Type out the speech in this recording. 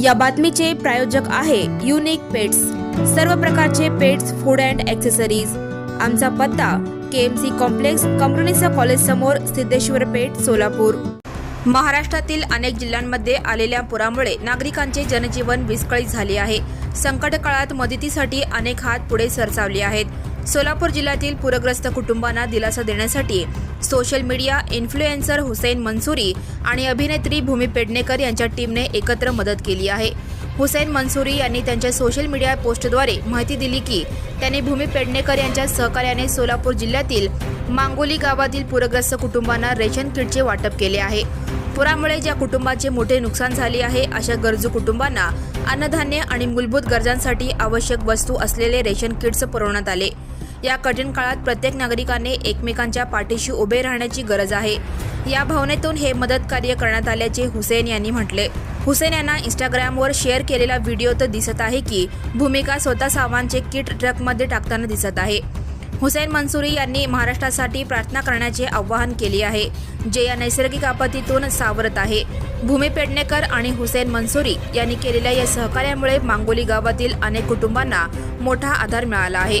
या बातमीचे प्रायोजक आहे युनिक पेट्स सर्व प्रकारचे पेट्स फूड अँड ॲक्सेसरीज आमचा पत्ता के एम सी कॉम्प्लेक्स कंपनीचा कॉलेज समोर सिद्धेश्वर पेठ सोलापूर. महाराष्ट्रातील अनेक जिल्ह्यांमध्ये आलेल्या पुरामुळे नागरिकांचे जनजीवन विस्कळीत झाले आहे. संकट काळात मदतीसाठी अनेक हात पुढे सरसावले आहेत. सोलापूर जिल्ह्यातील पूरग्रस्त कुटुंबांना दिलासा देण्यासाठी social media influencer Husain Mansuri आणि अभिनेत्री भूमी पेडणेकर यांच्या टीमने एकत्र मदत केली आहे. हुसेन मंसुरी यांनी त्यांच्या सोशल मीडिया पोस्टद्वारे माहिती दिली की त्यांनी भूमी पेडणेकर यांच्या सहकार्याने सोलापूर जिल्ह्यातील मांगोली गावातील पूरग्रस्त कुटुंबांना रेशन किटचे वाटप केले आहे. पुरामुळे ज्या कुटुंबाचे मोठे नुकसान झाले आहे अशा गरजू कुटुंबांना अन्नधान्य आणि मूलभूत गरजांसाठी आवश्यक वस्तू असलेले रेशन किट्स पुरवण्यात आले. या कठीण काळात प्रत्येक नागरिकाने एकमेकांच्या पाठीशी उभे राहण्याची गरज आहे. या भावनेतून हे मदत कार्य करण्यात आल्याचे हुसेन यांनी म्हटले. हुसेन यांना इंस्टाग्रामवर शेअर केलेला व्हिडिओ तर दिसत आहे की भूमिका स्वतः सामानचे किट ट्रकमध्ये टाकताना दिसत आहे. हुसेन मंसुरी यांनी महाराष्ट्रासाठी प्रार्थना करण्याचे आवाहन केले आहे जे या नैसर्गिक आपत्तीतून सावरत आहे. भूमी पेडणेकर आणि हुसेन मंसुरी यांनी केलेल्या या सहकार्यामुळे मांगोली गावातील अनेक कुटुंबांना मोठा आधार मिळाला आहे.